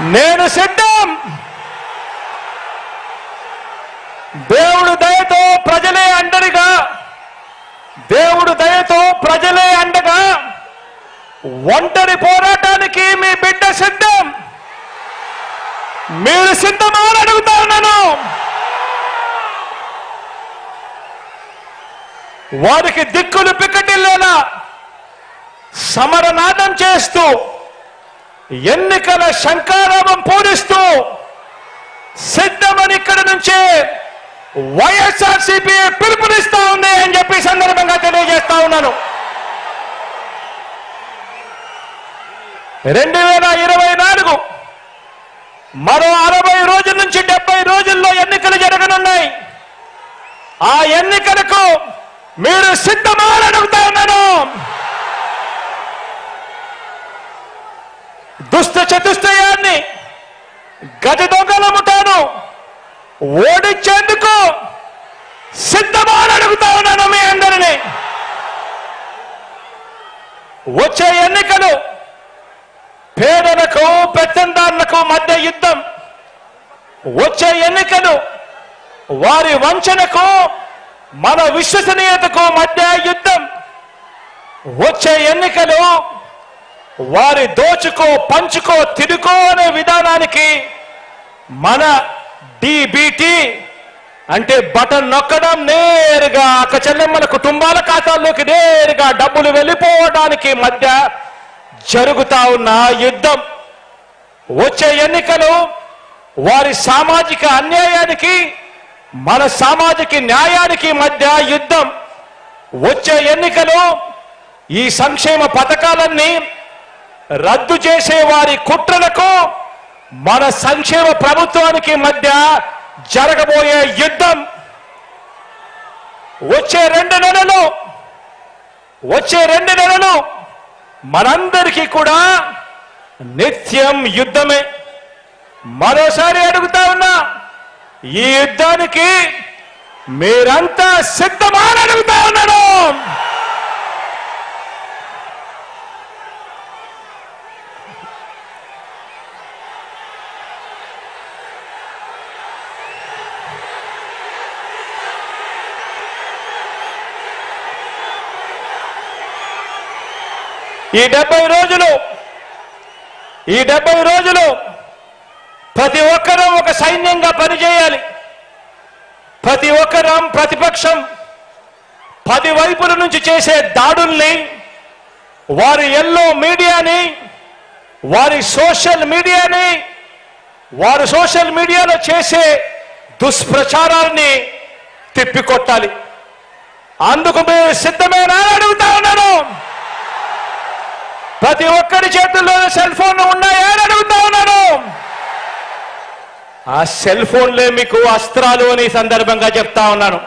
నేను సిద్ధం. దేవుడు దయతో ప్రజలే అండరిగా దేవుడు దయతో ప్రజలే అండగా. ఒంటరి పోరాటానికి మీ బిడ్డ సిద్ధం. మీరు సిద్ధమా అని అడుగుతా వారికి దిక్కులు పిక్కటిల్లేలా సమరనాదం చేస్తూ ఎన్నికల శంకారామం పూరిస్తూ సిద్ధమని ఇక్కడ నుంచే వైఎస్ఆర్సీపీ పిలుపునిస్తా ఉంది అని చెప్పి సందర్భంగా తెలియజేస్తా ఉన్నాను. రెండు వేల ఇరవై నాలుగు మరో అరవై రోజుల నుంచి డెబ్బై రోజుల్లో ఎన్నికలు జరగనున్నాయి. ఆ ఎన్నికలకు మీరు సిద్ధమా అని అడుగుతా ఉన్నాను దుష్ట చతుష్టయాన్ని గజ దొంగల ముఠాను ఓడించేందుకు సిద్ధమా అడుగుతా ఉన్నాను మీ అందరినీ. వచ్చే ఎన్నికలు పేదలకు పెత్తందారులకు మధ్య యుద్ధం. వచ్చే ఎన్నికలు వారి వంచనకు మన విశ్వసనీయతకు మధ్య యుద్ధం. వచ్చే ఎన్నికలు వారి దోచుకో పంచుకో తిరుకో అనే విధానానికి మన డిబిటి అంటే బటన్ నొక్కడం నేరుగా అక్క చెల్లెమ్మల కుటుంబాల ఖాతాల్లోకి నేరుగా డబ్బులు వెళ్ళిపోవడానికి మధ్య జరుగుతా ఉన్న యుద్ధం. వచ్చే ఎన్నికలు వారి సామాజిక అన్యాయానికి మన సామాజిక న్యాయానికి మధ్య యుద్ధం. వచ్చే ఎన్నికలు ఈ సంక్షేమ పథకాలన్నీ రద్దు చేసే వారి కుట్రలకు మన సంక్షేమ ప్రభుత్వానికి మధ్య జరగబోయే యుద్ధం వచ్చే రెండు నెలలు వచ్చే రెండు నెలలు మనందరికీ కూడా నిత్యం యుద్ధమే. మరోసారి అడుగుతా ఉన్నా ఈ యుద్ధానికి మీరంతా సిద్ధమాన అడుగుతా ఉన్నాను. ఈ డెబ్బై రోజులు ఈ డెబ్బై రోజులు ప్రతి ఒక్కరూ ఒక సైన్యంగా పనిచేయాలి. ప్రతి ఒక్కరం ప్రతిపక్షం పది వైపుల నుంచి చేసే దాడుల్ని వారి ఎల్లో మీడియాని వారి సోషల్ మీడియాని వారు సోషల్ మీడియాలో చేసే దుష్ప్రచారాన్ని తిప్పికొట్టాలి. అందుకు మేము సిద్ధమేనా అడుగుతా ఉన్నాను. ప్రతి ఒక్కరి చేతుల్లో సెల్ ఫోన్ ఉన్నాయా. అని అడుగుతా ఉన్నాను. ఆ సెల్ ఫోన్లే మీకు అస్త్రాలు అని సందర్భంగా చెప్తా ఉన్నాను.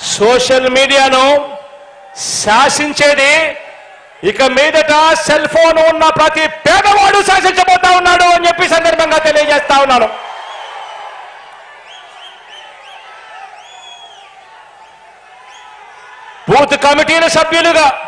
సోషల్ మీడియాను శాసించేది ఇక మీదట సెల్ ఫోన్ ఉన్న ప్రతి పేదవాడు శాసించబోతా ఉన్నాడు అని చెప్పి సందర్భంగా తెలియజేస్తా ఉన్నాను. బూత్ కమిటీల సభ్యులుగా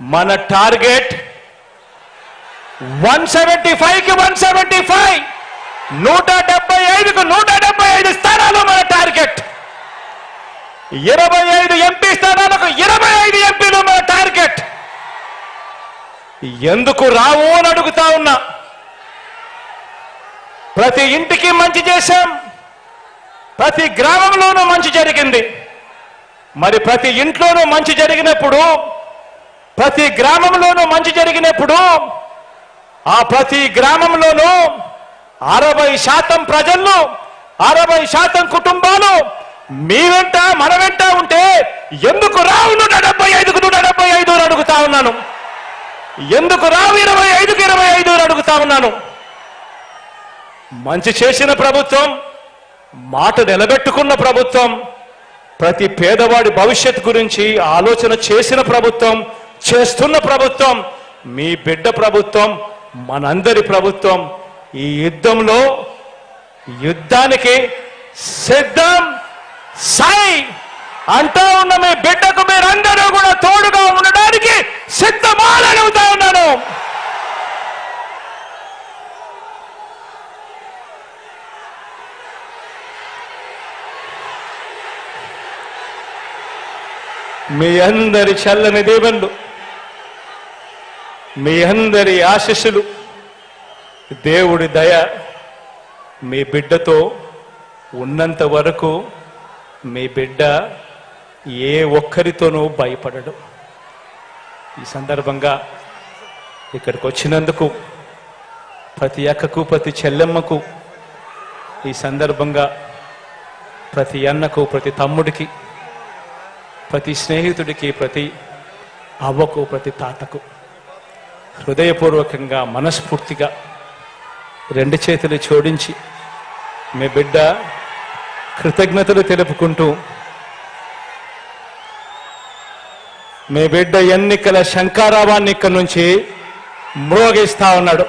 మన టార్గెట్ వన్ సెవెంటీ ఫైవ్కి వన్ సెవెంటీ ఫైవ్. నూట డెబ్బై ఐదుకు నూట డెబ్బై ఐదు స్థానాలు మన టార్గెట్. ఇరవై ఐదు ఎంపీ స్థానాలకు ఇరవై ఐదు ఎంపీలు మన టార్గెట్. ఎందుకు రావు అని అడుగుతా ఉన్నా. ప్రతి ఇంటికి మంచి చేశాం. ప్రతి గ్రామంలోనూ మంచి జరిగింది. మరి ప్రతి ఇంట్లోనూ మంచి జరిగినప్పుడు ప్రతి గ్రామంలోనూ మంచి జరిగినప్పుడు ఆ ప్రతి గ్రామంలోనూ అరవై శాతం ప్రజలు అరవై శాతం కుటుంబాలు మీ వెంట మన వెంట ఉంటే ఎందుకు రావు నూట డెబ్బై ఐదుకు నూట డెబ్బై ఐదు అడుగుతా ఉన్నాను. ఎందుకు రావు ఇరవై ఐదుకి ఇరవై ఐదు అడుగుతా ఉన్నాను. మంచి చేసిన ప్రభుత్వం మాట నిలబెట్టుకున్న ప్రభుత్వం ప్రతి పేదవాడి భవిష్యత్ గురించి ఆలోచన చేసిన ప్రభుత్వం చేస్తున్న ప్రభుత్వం మీ బిడ్డ ప్రభుత్వం మనందరి ప్రభుత్వం ఈ యుద్ధంలో యుద్ధానికి సిద్ధం సాయి అంటూ ఉన్న మీ బిడ్డకు మీరందరూ కూడా తోడుగా ఉండడానికి సిద్ధమాలడుగుతా ఉన్నాను మీ అందరి చల్లని దేవుళ్ళు మీ అందరి ఆశీస్సులు దేవుడి దయ మీ బిడ్డతో ఉన్నంత వరకు మీ బిడ్డ ఏ ఒక్కరితోనూ భయపడడు. ఈ సందర్భంగా ఇక్కడికి వచ్చినందుకు ప్రతి అక్కకు ప్రతి చెల్లెమ్మకు ఈ సందర్భంగా ప్రతి అన్నకు ప్రతి తమ్ముడికి ప్రతి స్నేహితుడికి ప్రతి అవ్వకు ప్రతి తాతకు హృదయపూర్వకంగా మనస్ఫూర్తిగా రెండు చేతులు జోడించి మీ బిడ్డ కృతజ్ఞతలు తెలుపుకుంటూ మీ బిడ్డ ఎన్నికల శంకారావాన్ని ఇక్కడి నుంచి మ్రోగిస్తా ఉన్నాడు.